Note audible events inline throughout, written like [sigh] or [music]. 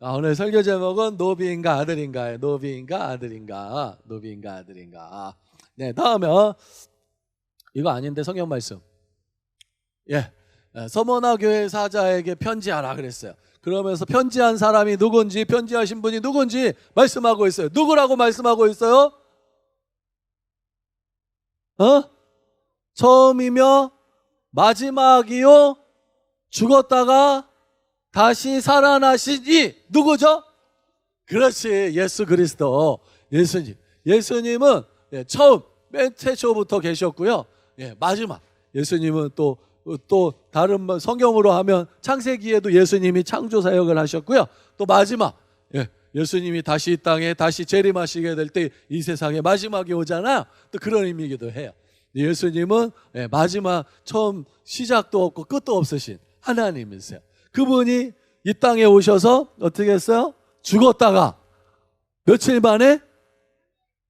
아, 오늘 설교 제목은 노비인가 아들인가예요. 노비인가 아들인가. 노비인가 아들인가. 네, 다음에 어, 이거 아닌데 성경 말씀. 예. 예, 서머나 교회 사자에게 편지하라 그랬어요. 그러면서 편지한 사람이 누군지 편지하신 분이 누군지 말씀하고 있어요. 누구라고 말씀하고 있어요? 어? 처음이며 마지막이요 죽었다가 다시 살아나시니 누구죠? 그렇지 예수 그리스도 예수님. 예수님은 예, 처음 맨 최초부터 계셨고요. 예, 마지막. 예수님은 또또 다른 뭐 성경으로 하면 창세기에도 예수님이 창조 사역을 하셨고요. 또 마지막. 예, 예수님이 다시 이 땅에 다시 재림하시게 될 때 이 세상에 마지막이 오잖아요 또 그런 의미이기도 해요. 예수님은 예, 마지막 처음 시작도 없고 끝도 없으신 하나님이세요. 그분이 이 땅에 오셔서 어떻게 했어요? 죽었다가 며칠 만에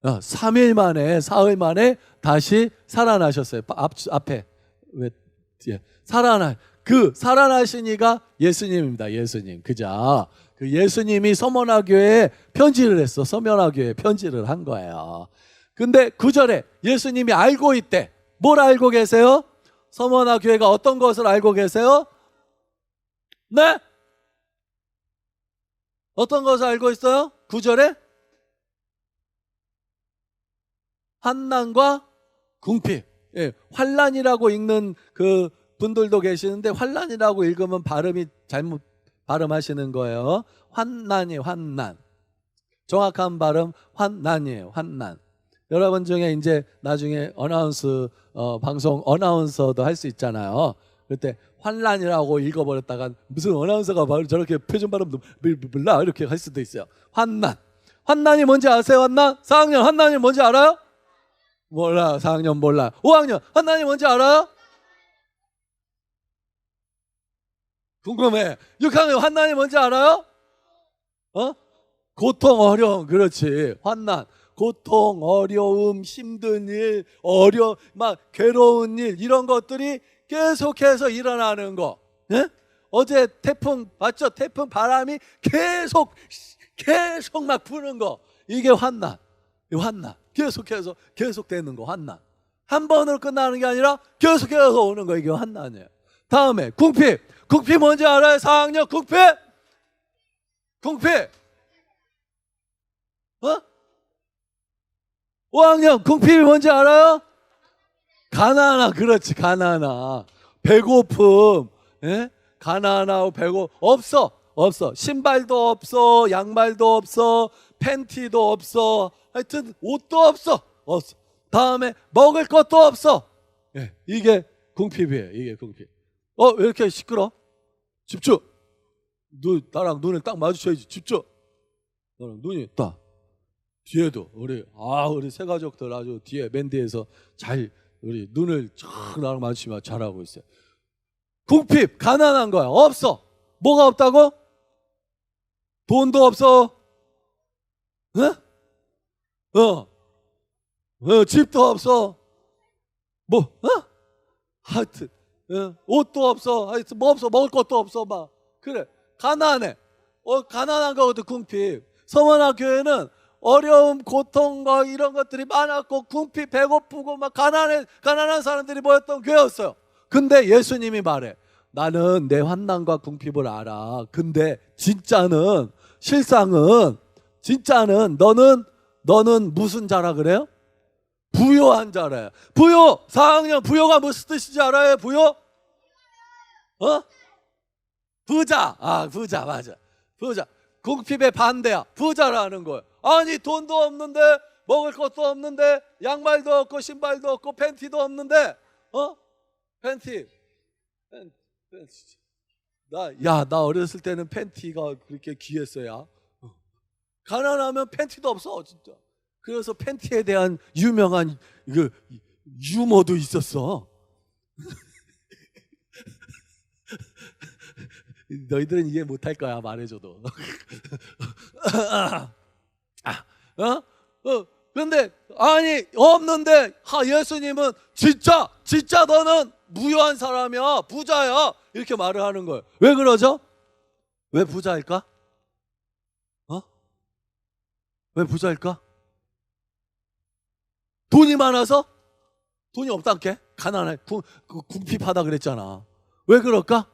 어, 3일 만에 사흘 만에 다시 살아나셨어요. 앞, 앞에 왜 뒤에 살아나 그 살아나신 이가 예수님입니다. 예수님 그죠? 그 예수님이 서머나 교회에 편지를 했어. 서머나 교회에 편지를 한 거예요. 근데 구절에 예수님이 알고 있대. 뭘 알고 계세요? 서머나 교회가 어떤 것을 알고 계세요? 네? 어떤 것을 알고 있어요? 구절에 환난과 궁핍. 예, 환란이라고 읽는 그 분들도 계시는데 환란이라고 읽으면 발음이 잘못 발음하시는 거예요. 환난이 환난. 정확한 발음 환난이에요. 환난. 여러분 중에 이제 나중에 어나운스 어, 방송 어나운서도 할 수 있잖아요. 그때 환란이라고 읽어버렸다가 무슨 어나운서가 바로 저렇게 표준 발음도 몰라 이렇게 할 수도 있어요. 환난. 환난이 뭔지 아세요? 환난? 4학년 환난이 뭔지 알아요? 몰라. 4학년 몰라. 5학년 환난이 뭔지 알아요? 궁금해. 6학년 환난이 뭔지 알아요? 어? 고통, 어려움. 그렇지. 환난. 고통, 어려움, 힘든 일, 어려, 막 괴로운 일 이런 것들이 계속해서 일어나는 거. 예? 어제 태풍 봤죠? 태풍 바람이 계속 계속 막 부는 거. 이게 환난. 이 환난. 계속해서 계속되는 거 환난. 한 번으로 끝나는 게 아니라 계속해서 오는 거 이게 환난이에요. 다음에 궁핍. 궁핍 뭔지 알아요? 4학년 궁핍? 궁핍. 어? 5학년 궁핍이 뭔지 알아요? 가난하 그렇지 가난하 배고픔 예? 가난하고 배고 없어 없어. 신발도 없어 양말도 없어 팬티도 없어. 하여튼 옷도 없어 없어. 다음에 먹을 것도 없어. 예, 이게 궁핍이에요 이게 궁핍. 어 왜 이렇게 시끄러? 집중. 눈 나랑 눈을 딱 마주쳐야지. 집중. 너랑 눈이 딱 뒤에도 우리 아 우리 세 가족들 아주 뒤에 맨 뒤에서 잘 우리 눈을 쫙 나랑 마주치면 잘하고 있어요. 궁핍 가난한 거야 없어 뭐가 없다고? 돈도 없어. 어? 어. 어 집도 없어. 뭐? 어? 하여튼 어, 옷도 없어. 하여튼 뭐 없어 먹을 것도 없어 막 그래 가난해. 어 가난한 거거든 궁핍. 서원아 교회는 어려움, 고통과 이런 것들이 많았고 궁핍, 배고프고 막 가난해 가난한 사람들이 모였던 교회였어요. 근데 예수님이 말해. 나는 내 환난과 궁핍을 알아. 근데 진짜는 실상은 진짜는 너는 너는 무슨 자라 그래요? 부요한 자래. 부요 4학년 부요가 무슨 뜻인지 알아요? 부요? 어? 부자. 아, 부자 맞아. 부자. 궁핍의 반대야. 부자라는 거예요. 아니 돈도 없는데 먹을 것도 없는데 양말도 없고 신발도 없고 팬티도 없는데 어? 팬티. 팬, 팬티. 나, 야, 나 어렸을 때는 팬티가 그렇게 귀했어야. 가난하면 팬티도 없어, 진짜. 그래서 팬티에 대한 유명한 그 유머도 있었어. [laughs] 너희들은 이해 못할 거야 말해줘도. [laughs] 아, 어? 어? 그런데 아니 없는데 하 예수님은 진짜 진짜 너는 무효한 사람이야 부자야 이렇게 말을 하는 거예요. 왜 그러죠? 왜 부자일까? 왜 부자일까? 돈이 많아서? 돈이 없단게? 가난해. 구- 그 궁핍하다 그랬잖아. 왜 그럴까?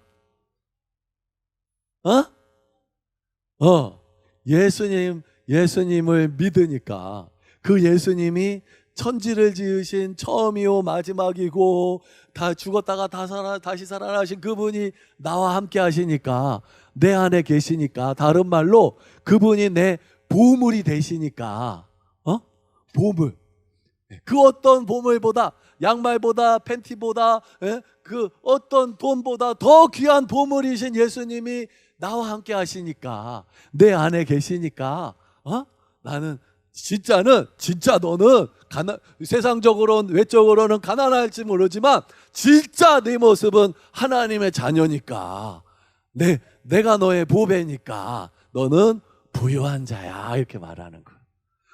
어? 어. 예수님, 예수님을 믿으니까 그 예수님이 천지를 지으신 처음이요 마지막이고 다 죽었다가 다 살아 다시 살아나신 그분이 나와 함께 하시니까 내 안에 계시니까 다른 말로 그분이 내 보물이 되시니까 어? 보물. 그 어떤 보물보다 양말보다 팬티보다 예? 그 어떤 돈보다 더 귀한 보물이신 예수님이 나와 함께 하시니까 내 안에 계시니까 어? 나는 진짜는 진짜 너는 가난 세상적으로는 외적으로는 가난할지 모르지만 진짜 네 모습은 하나님의 자녀니까 내 내가 너의 보배니까 너는 부유한 자야 이렇게 말하는 거야.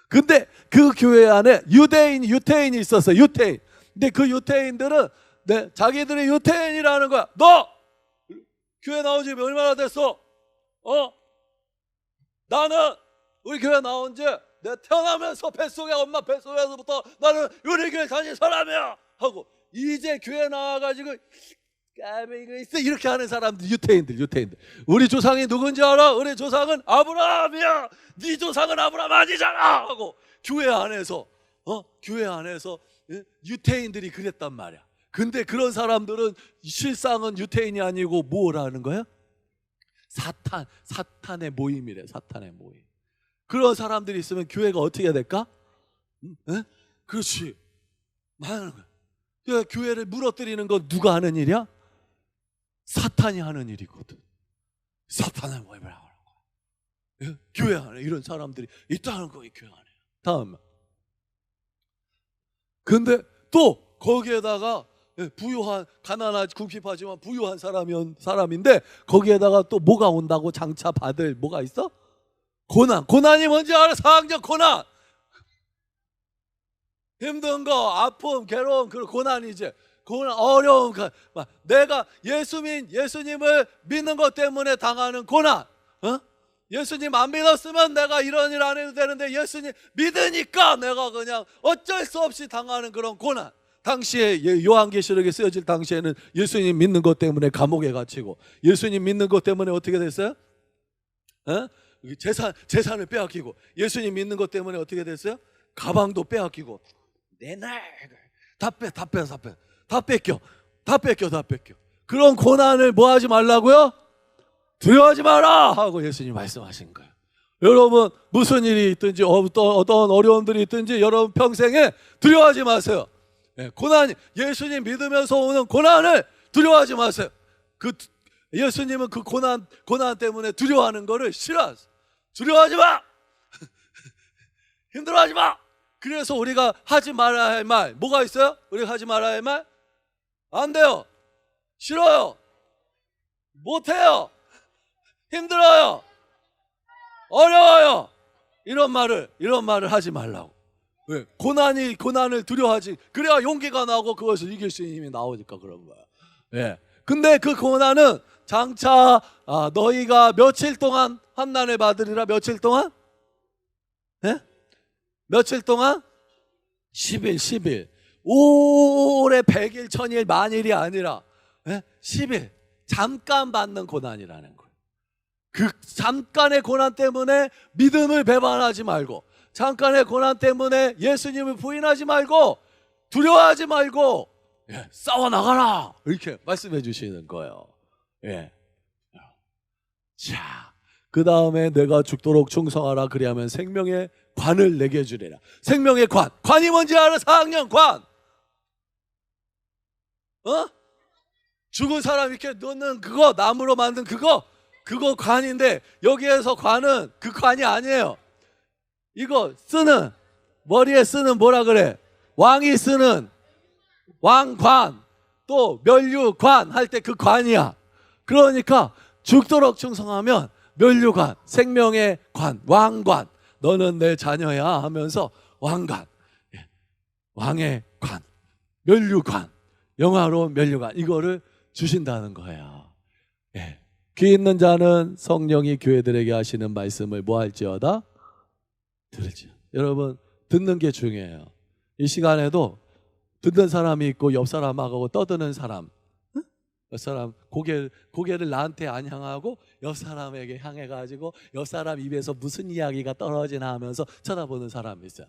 근데 그 교회 안에 유대인, 유태인이 있었어. 유태인. 근데 그 유태인들은 네, 자기들이 유태인이라는 거야. 너 교회 나온 지 얼마나 됐어? 어? 나는 우리 교회 나온 지 내가 태어나면서 뱃속에 엄마 뱃속에서부터 나는 우리 교회 다닌 사람이야 하고 이제 교회 나와가지고 까베이가 있어 이렇게 하는 사람들 유태인들 유태인들 우리 조상이 누군지 알아? 우리 조상은 아브라함이야 네 조상은 아브라함 아니잖아 하고 교회 안에서 어 교회 안에서 예? 유태인들이 그랬단 말이야 근데 그런 사람들은 실상은 유태인이 아니고 뭐라는 거야? 사탄 사탄의 모임이래 사탄의 모임 그런 사람들이 있으면 교회가 어떻게 될까? 응? 예? 그렇지 많은 거야 그러니까 교회를 무너뜨리는 건 누가 하는 일이야? 사탄이 하는 일이거든. 하는 거야. 예? 교회 안에 이런 사람들이 있다는 거예요, 교회 안에. 다음. 근데 또 거기에다가 예, 부유한 가난하지 궁핍하지만 부유한 사람이 사람인데 거기에다가 또 뭐가 온다고 장차 받을 뭐가 있어? 고난. 고난이 뭔지 알아? 사학적 고난. 힘든 거, 아픔, 괴로움, 그 고난이지. 고난, 어려움, 그, 막 내가 예수님, 예수님을 믿는 것 때문에 당하는 고난. 어? 예수님 안 믿었으면 내가 이런 일 안 해도 되는데 예수님 믿으니까 내가 그냥 어쩔 수 없이 당하는 그런 고난. 당시에 예, 요한계시록에 쓰여질 당시에는 예수님 믿는 것 때문에 감옥에 갇히고 예수님 믿는 것 때문에 어떻게 됐어요? 어? 재산 재산을 빼앗기고 예수님 믿는 것 때문에 어떻게 됐어요? 가방도 빼앗기고 내날 다 빼 다 빼, 다 빼, 다 뺏겨, 다 뺏겨, 다 뺏겨. 그런 고난을 뭐 하지 말라고요? 두려워하지 마라 하고 예수님 말씀하신 거예요. 여러분 무슨 일이 있든지 어떤 어떤 어려움들이 있든지 여러분 평생에 두려워하지 마세요. 예, 고난 예수님 믿으면서 오는 고난을 두려워하지 마세요. 그 예수님은 그 고난 고난 때문에 두려워하는 거를 싫어하세요. 두려워하지 마. [laughs] 힘들어하지 마. 그래서 우리가 하지 말아야 할 말 뭐가 있어요? 우리가 하지 말아야 할 말? 안 돼요. 싫어요. 못해요. 힘들어요. 어려워요. 이런 말을 이런 말을 하지 말라고. 왜? 고난이 고난을 두려워하지. 그래야 용기가 나고 그것을 이길 수 있는 힘이 나오니까 그런 거야. 예. 근데 그 고난은 장차 아, 너희가 며칠 동안 환난을 받으리라 며칠 동안? 예? 며칠 동안? 10일, 10일. 오래 100일, 1000일, 만일이 아니라 예? 10일. 잠깐 받는 고난이라는 거예요. 그 잠깐의 고난 때문에 믿음을 배반하지 말고 잠깐의 고난 때문에 예수님을 부인하지 말고 두려워하지 말고 예, 싸워 나가라 이렇게 말씀해 주시는 거예요. 예. 자, 그 다음에 내가 죽도록 충성하라 그리하면 생명의 관을 내게 주리라. 생명의 관. 관이 뭔지 알아? 4학년 관. 어? 죽은 사람 이렇게 넣는 그거 나무로 만든 그거 그거 관인데 여기에서 관은 그 관이 아니에요. 이거 쓰는 머리에 쓰는 뭐라 그래? 왕이 쓰는 왕관 또 멸류관 할 때 그 관이야. 그러니까 죽도록 충성하면 멸류관, 생명의 관, 왕관. 너는 내 자녀야 하면서 왕관, 예, 왕의 관, 멸류관, 영화로운 멸류관 이거를 주신다는 거예요. 예. 귀 있는 자는 성령이 교회들에게 하시는 말씀을 뭐 할지어다 들으죠. 여러분 듣는 게 중요해요. 이 시간에도 듣는 사람이 있고 옆 사람하고 떠드는 사람. 응? 옆 사람 고개 고개를 나한테 안 향하고 옆 사람에게 향해 가지고 옆 사람 입에서 무슨 이야기가 떨어지나 하면서 쳐다보는 사람이 있어요.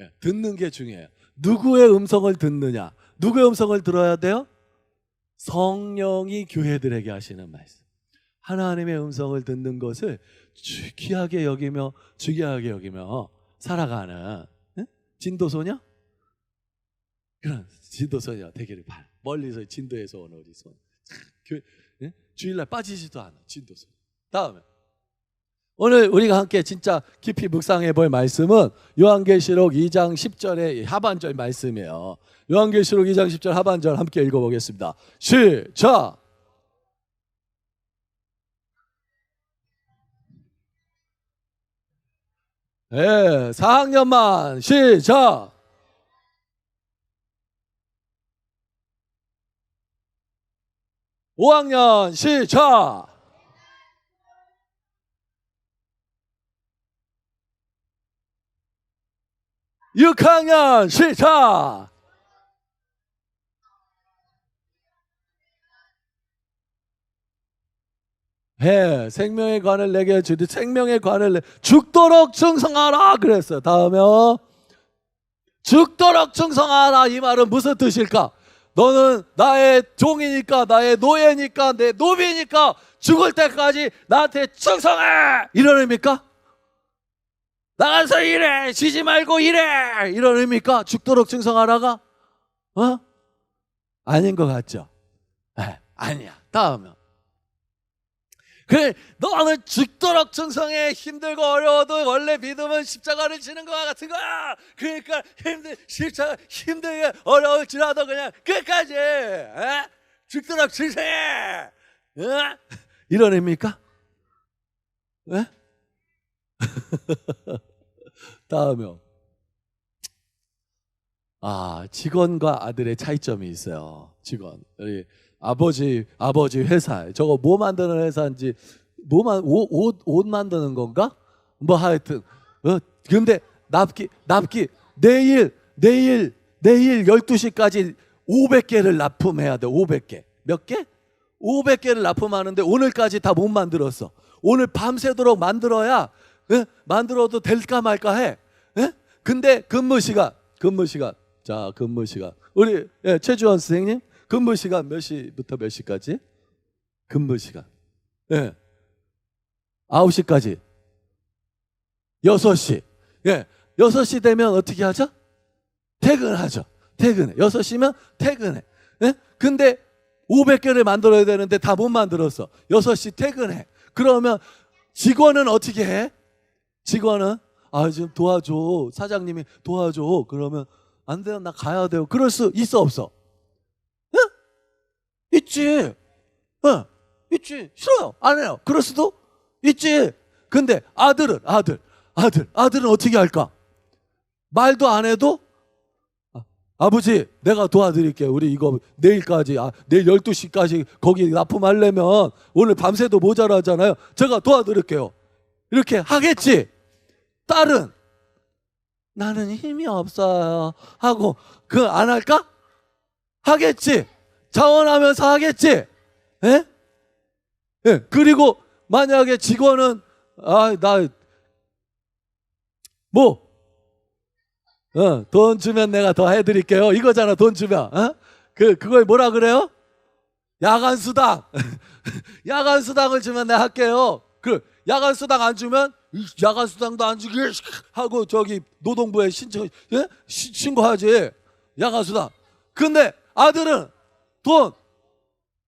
예, 듣는 게 중요해요. 누구의 음성을 듣느냐? 누구의 음성을 들어야 돼요? 성령이 교회들에게 하시는 말씀. 하나님의 음성을 듣는 것을 귀하게 여기며 중요하게 여기며 살아가는 응? 진도소녀? 그런 진도소녀 되기를 바라. 멀리서 진도에서 온 우리 손. 주일날 빠지지도 않아. 진도소녀. 다음에 오늘 우리가 함께 진짜 깊이 묵상해 볼 말씀은 요한계시록 2장 10절의 하반절 말씀이에요. 요한계시록 2장 10절 하반절 함께 읽어보겠습니다. 시작! 예, 4학년만 시작! 오학년 시작! 6학년 시작! 해 생명의 관을 내게 주리 생명의 관을 내 죽도록 충성하라 그랬어요. 다음에요. 죽도록 충성하라 이 말은 무슨 뜻일까? 너는 나의 종이니까 나의 노예니까 내 노비니까 죽을 때까지 나한테 충성해 이런 의미입니까? 나가서 일해 쉬지 말고 일해 이런 의미입니까? 죽도록 충성하라가 어? 아닌 것 같죠? 에, 아니야 다음은 그래 너는 죽도록 충성해 힘들고 어려워도 원래 믿음은 십자가를 지는 것과 같은 거야 그러니까 힘들 십자가 힘들게 어려울지라도 그냥 끝까지 에? 죽도록 충성해 에? 이런 의미입니까? 에? [laughs] 다음에요. 아, 직원과 아들의 차이점이 있어요. 직원. 우리 아버지, 아버지 회사. 저거 뭐 만드는 회사인지, 뭐 만, 옷, 옷, 옷 만드는 건가? 뭐 하여튼. 어, 근데 납기, 납기, 내일, 내일, 내일 12시까지 500개를 납품해야 돼. 500개. 몇 개? 500개를 납품하는데 오늘까지 다 못 만들었어. 오늘 밤새도록 만들어야 예? 만들어도 될까 말까 해. 예? 근데 근무 시간, 근무 시간. 자, 근무 시간. 우리 예, 최주원 선생님, 근무 시간 몇 시부터 몇 시까지? 근무 시간. 예. 9시까지. 6시. 예. 6시 되면 어떻게 하죠? 퇴근하죠. 퇴근해. 6시면 퇴근해. 예? 근데 500개를 만들어야 되는데 다 못 만들었어. 6시 퇴근해. 그러면 직원은 어떻게 해? 직원은 아 지금 도와줘 사장님이 도와줘 그러면 안 돼요 나 가야 돼요 그럴 수 있어 없어 응? 있지. 응 있지. 싫어요. 안 해요. 그럴 수도 있지. 근데 아들은 아들 아들 아들은 어떻게 할까? 말도 안 해도 아, 아버지 내가 도와드릴게요. 우리 이거 내일까지 아, 내일 12시까지 거기 납품하려면 오늘 밤새도 모자라잖아요. 제가 도와드릴게요. 이렇게 하겠지. 딸은 나는 힘이 없어요. 하고 그 안 할까? 하겠지. 자원하면서 하겠지. 예? 예. 그리고 만약에 직원은 아, 나 뭐? 어, 돈 주면 내가 더 해드릴게요. 이거잖아, 돈 주면. 어? 그, 그걸 뭐라 그래요? 야간 수당. [laughs] 야간 수당을 주면 내가 할게요. 그, 야간 수당 안 주면 야간 수당도 안 주게 하고 저기 노동부에 신청 예? 시, 신고하지 야간 수당. 근데 아들은 돈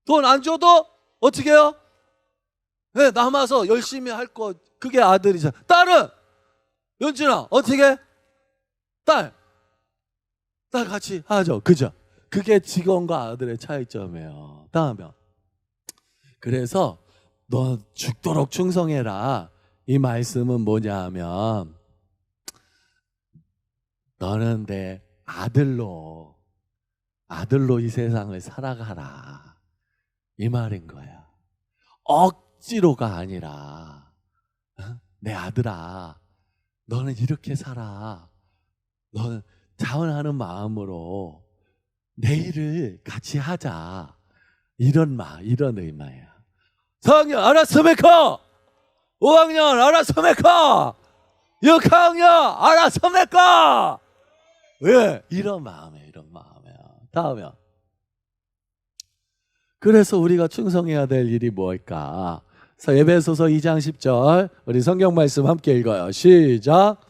돈 안 줘도 어떻게 해요? 네, 남아서 열심히 할 거 그게 아들이잖아. 딸은 연준아 어떻게? 딸. 딸 같이 하죠. 그죠? 그게 직원과 아들의 차이점이에요. 다음에 그래서 너 죽도록 충성해라. 이 말씀은 뭐냐 하면 너는 내 아들로 아들로 이 세상을 살아가라. 이 말인 거야. 억지로가 아니라 어? 내 아들아 너는 이렇게 살아. 너는 자원하는 마음으로 내일을 같이 하자. 이런 마, 이런 의마야. 4학년 알았습니까? 5학년 알았습니까? 6학년 알았습니까? 왜? 이런 마음이야, 이런 마음이야. 다음이야. 그래서 우리가 충성해야 될 일이 뭘까? 에베소서 2장 10절 우리 성경 말씀 함께 읽어요. 시작.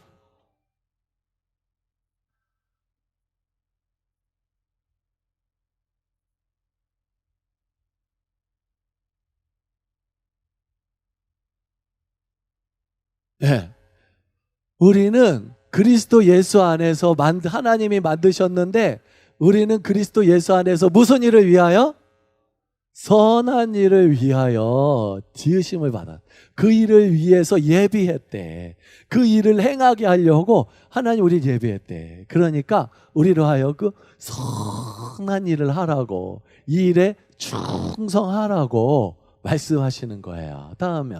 네. 우리는 그리스도 예수 안에서 만 하나님이 만드셨는데 우리는 그리스도 예수 안에서 무슨 일을 위하여 선한 일을 위하여 지으심을 받았. 그 일을 위해서 예비했대. 그 일을 행하게 하려고 하나님 우리 예비했대. 그러니까 우리로 하여금 선한 일을 하라고 이 일에 충성하라고 말씀하시는 거예요. 다음에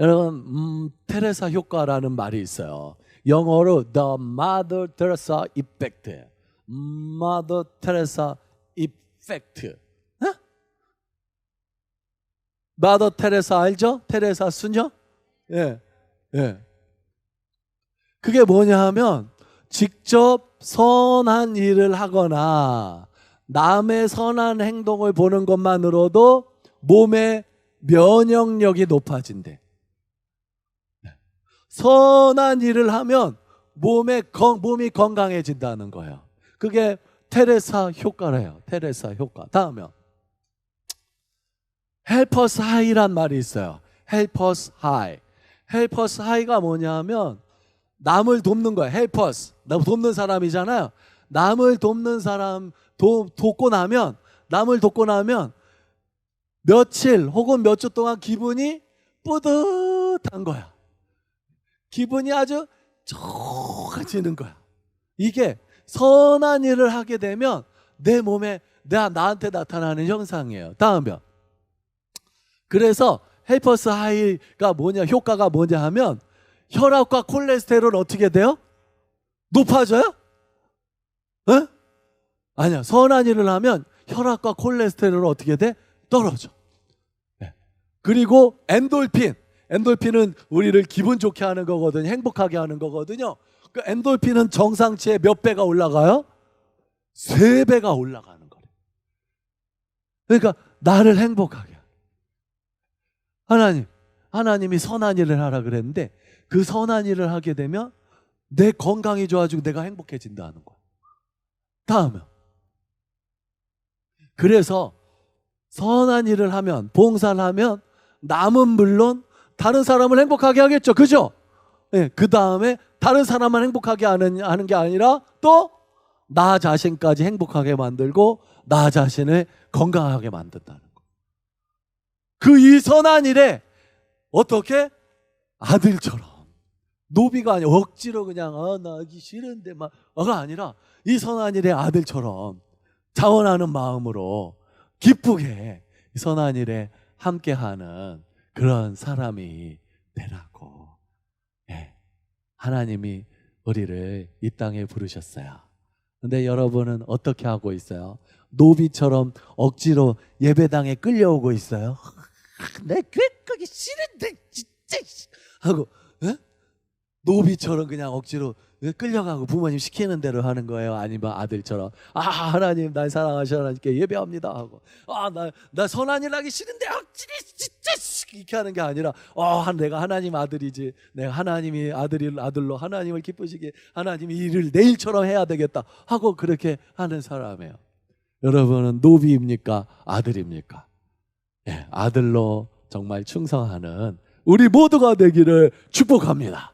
여러분 음, 테레사 효과라는 말이 있어요. 영어로 The Mother Teresa Effect. Teresa Effect. 어? 마더 테레사 알죠? 테레사 수녀? 예. 예. 그게 뭐냐 하면 직접 선한 일을 하거나 남의 선한 행동을 보는 것만으로도 몸의 면역력이 높아진대. 선한 일을 하면 건, 몸이 건강해진다는 거예요. 그게 테레사 효과래요. 테레사 효과. 다음에 헬퍼스 하이란 말이 있어요. 헬퍼스 하이. 헬퍼스 하이가 뭐냐면 남을 돕는 거야. 헬퍼스. 나 돕는 사람이잖아요. 남을 돕는 사람 도, 돕고 나면 남을 돕고 나면 며칠 혹은 몇 주 동안 기분이 뿌듯한 거야. 기분이 아주 좋아지는 거야. 이게 선한 일을 하게 되면 내 몸에 나, 나한테 나타나는 현상이에요. 다음에 그래서 헬퍼스 하이가 뭐냐 효과가 뭐냐 하면 혈압과 콜레스테롤 어떻게 돼요? 높아져요? 에? 아니야 선한 일을 하면 혈압과 콜레스테롤 어떻게 돼? 떨어져. 네. 그리고 엔돌핀 엔돌핀은 우리를 기분 좋게 하는 거거든요. 행복하게 하는 거거든요. 그 엔돌핀은 정상치의 몇 배가 올라가요? 세 배가 올라가는 거예요. 그러니까 나를 행복하게. 하나님, 하나님이 선한 일을 하라 그랬는데 그 선한 일을 하게 되면 내 건강이 좋아지고 내가 행복해진다는 거야. 다음에 그래서 선한 일을 하면 봉사를 하면 남은 물론 다른 사람을 행복하게 하겠죠. 그죠? 네, 그 다음에 다른 사람만 행복하게 하는, 하는 게 아니라 또 나 자신까지 행복하게 만들고 나 자신을 건강하게 만든다는 거. 그 이 선한 일에 어떻게 아들처럼 노비가 아니라 억지로 그냥 아, 나 하기 싫은데 막가 아니라 이 선한 일의 아들처럼 자원하는 마음으로 기쁘게 선한 일에 함께하는 그런 사람이 되라고. 네. 하나님이 우리를 이 땅에 부르셨어요. 근데 여러분은 어떻게 하고 있어요? 노비처럼 억지로 예배당에 끌려오고 있어요. [laughs] 내 가기 싫은데 진짜 하고 에? 노비처럼 그냥 억지로 끌려가고 부모님 시키는 대로 하는 거예요. 아니면 아들처럼 아 하나님 날 사랑하셔 하나님께 예배합니다 하고 아나 나 선한 일 하기 싫은데 억지로 진짜 이렇게 하는 게 아니라 어 내가 하나님 아들이지 내가 하나님이 아들이 아들로 하나님을 기쁘시게 하나님이 일을 내일처럼 해야 되겠다 하고 그렇게 하는 사람이에요. 여러분은 노비입니까 아들입니까? 예, 아들로 정말 충성하는 우리 모두가 되기를 축복합니다.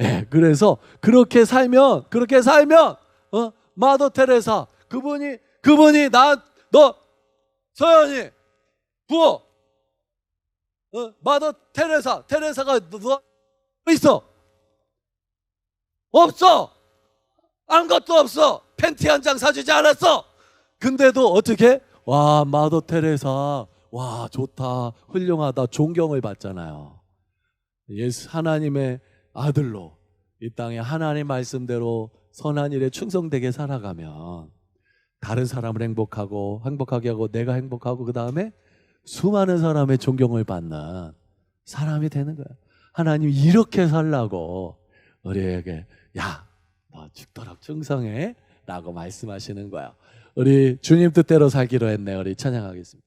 예, 그래서 그렇게 살면 그렇게 살면 어? 마더 테레사 그분이 그분이 나 너 서연이 부어 어? 마더 테레사 테레사가 누가 있어? 없어! 아무것도 없어! 팬티 한 장 사주지 않았어! 근데도 어떻게? 와 마더 테레사. 와 좋다. 훌륭하다. 존경을 받잖아요. 예수 하나님의 아들로 이 땅에 하나님 말씀대로 선한 일에 충성되게 살아가면 다른 사람을 행복하고 행복하게 하고 내가 행복하고 그 다음에 수많은 사람의 존경을 받는 사람이 되는 거야. 하나님 이렇게 살라고 우리에게 야, 너 죽도록 충성해 라고 말씀하시는 거야. 우리 주님 뜻대로 살기로 했네. 우리 찬양하겠습니다.